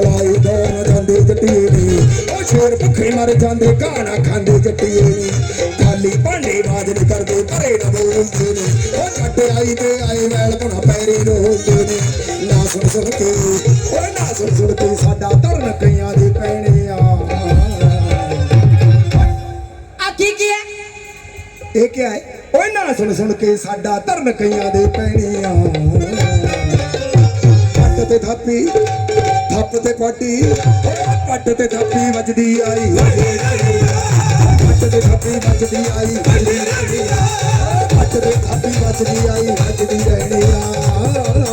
ਚਲਾਈ ਨਾ ਜਾਂਦੇ ਜੱਟੀਏ ਨੀ। ਉਹ ਸ਼ੇਰ ਭੁੱਖੇ ਮਰ ਜਾਂਦੇ ਕਹਾਣਾ ਖਾਂਦੇ ਜੱਟੀਏ ਨੀ। ਖਾਲੀ ਭਾਂਡੇ ਮਾਜਨ ਕਰਦੇ ਭਰੇ ਨਾ ਬੋਲਦੇ ਨੇ। ਉਹ ਜੱਟ ਆਈ ਤੇ ਆਏ ਵੈਲ ਭਣਾ ਪੈਰੀ ਰੋਲਦੇ ਨੇ। ਨਾ ਸੁਣ ਸੁਣ ਕੇ ਓਏ ਨਾ ਸੁਣ ਸੁਣ ਕੇ ਸਾਡਾ ਧਰਨ ਕਈਆਂ ਦੇ ਪੈਣੇ ਆ। ਆ ਕੀ ਕੀ ਹੈ? ਇਹ ਕੀ ਹੈ? ਓਏ ਨਾ ਸੁਣ ਸੁਣ ਕੇ ਸਾਡਾ ਧਰਨ ਕਈਆਂ ਦੇ ਪੈਣੇ ਆ। ਤੇ ਥਾਪੀ ਥੱਪ ਤੇ ਪਾਟੀ ਓਏ ਪੱਟ ਤੇ ਥਾਪੀ ਵੱਜਦੀ ਆਈ। ਪੱਟ ਤੇ ਥਾਪੀ ਵੱਜਦੀ ਆਈ। ਪੱਟ ਤੇ ਥਾਪੀ ਵੱਜਦੀ ਆਈ, ਵੱਜਦੀ ਰਹਿਣੀ ਆ।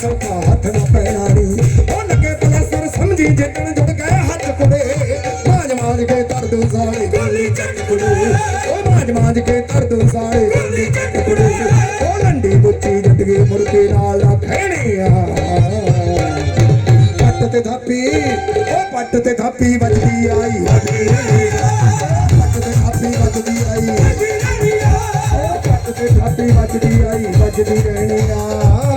ਸੌਖਾ ਹੱਥ ਨਾ ਪੈਣਾ ਨੀ ਉਹ ਲੱਗੇ ਪਲਸਰ ਸਮਝੀ ਜਿੱਤਣ ਜੁੜ ਗਏ ਹੱਥ ਕੁੜੇ। ਮਾਜ ਮਾਜ ਕੇ ਧਰ ਦੂ ਕੁੜੇ। ਉਹ ਮਾਜ ਮਾਜ ਕੇ ਧਰ ਦੂ ਸਾਲੇ ਗੋਲੀ ਚੱਕ ਉਹ ਲੰਡੀ ਬੁੱਚੀ ਜੱਟੀਏ ਮੁਰਕੇ ਨਾਲ ਨਾ ਆ। ਪੱਟ ਤੇ ਥਾਪੀ ਉਹ ਪੱਟ ਤੇ ਥਾਪੀ ਵੱਜਦੀ ਆਈ। ਪੱਟ ਤੇ ਥਾਪੀ ਵੱਜਦੀ ਆਈ। ਉਹ ਪੱਟ ਤੇ ਥਾਪੀ ਵੱਜਦੀ ਆਈ, ਵੱਜਦੀ ਰਹਿਣੀ ਆ।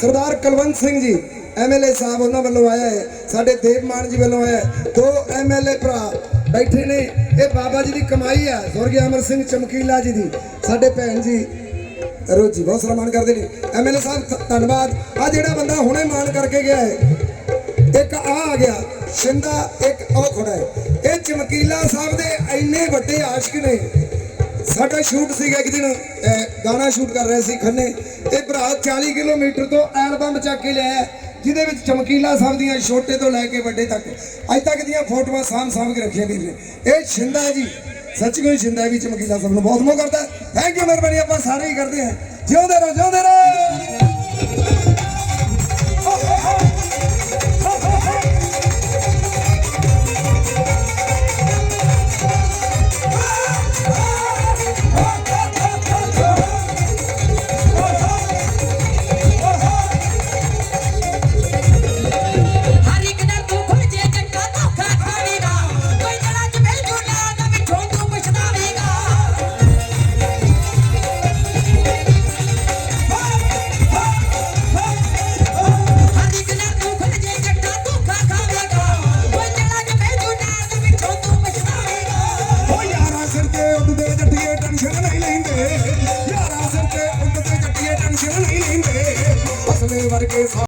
ਸਰਦਾਰ ਕੁਲਵੰਤ ਸਿੰਘ ਜੀ ਐਮਐਲਏ ਸਾਹਿਬ ਉਹਨਾਂ ਵੱਲੋਂ ਆਇਆ ਹੈ, ਸਾਡੇ ਦੇਵ ਮਾਨ ਜੀ ਵੱਲੋਂ ਆਇਆ ਹੈ। ਦੋ ਐਮਐਲਏ ਭਰਾ ਬੈਠੇ ਨੇ, ਇਹ ਬਾਬਾ ਜੀ ਦੀ ਕਮਾਈ ਆ ਸੁਰਗੀ ਅਮਰ ਸਿੰਘ ਚਮਕੀਲਾ ਜੀ ਦੀ। ਸਾਡੇ ਭੈਣ ਜੀ, ਰੋਜੀ ਬਹੁਤ ਸਾਰਾ ਕਰਦੇ ਨੇ। ਐਮਐਲਏ ਸਾਹਿਬ ਧੰਨਵਾਦ। ਆ ਜਿਹੜਾ ਬੰਦਾ ਹੁਣੇ ਮਾਣ ਕਰਕੇ ਗਿਆ ਹੈ, ਇੱਕ ਆ ਆ ਗਿਆ, ਸ਼ਿੰਦਾ ਇੱਕ ਉਹ ਖੜਾ ਹੈ। ਇਹ ਚਮਕੀਲਾ ਸਾਹਿਬ ਦੇ ਇੰਨੇ ਵੱਡੇ ਆਸ਼ਕ ਨੇ ਸਾਡਾ ਸ਼ੂਟ ਸੀਗਾ ਇੱਕ ਦਿਨ ਗਾਣਾ ਸ਼ੂਟ ਕਰ ਰਹੇ ਸੀ ਖੰਨੇ। ਇਹ ਭਰਾ 40 ਕਿਲੋਮੀਟਰ ਤੋਂ ਐਲਬਮ ਚੱਕ ਕੇ ਲਿਆਇਆ, ਜਿਹਦੇ ਵਿੱਚ ਚਮਕੀਲਾ ਸਾਹਿਬ ਦੀਆਂ ਛੋਟੇ ਤੋਂ ਲੈ ਕੇ ਵੱਡੇ ਤੱਕ। ਅੱਜ ਤੱਕ ਦੀਆਂ ਫੋਟੋਆਂ ਸਾਂਭ ਸਾਂਭ ਕੇ ਰੱਖੀਆਂ ਵੀਰ ਨੇ। ਇਹ ਸ਼ਿੰਦਾ ਹੈ ਜੀ ਸੱਚ ਕੋਈ ਸ਼ਿੰਦਾ ਹੈ ਵੀ ਚਮਕੀਲਾ ਸਾਹਿਬ ਨੂੰ ਬਹੁਤ ਮੋਹ ਕਰਦਾ ਥੈਂਕ ਯੂ ਮਿਹਰਬਾਨੀ, ਆਪਾਂ ਸਾਰੇ ਹੀ ਕਰਦੇ ਹਾਂ। ਜਿਉਂਦੇ ਰਹੋ ਜਿਉਂਦੇ ਰਹੋ! থেকে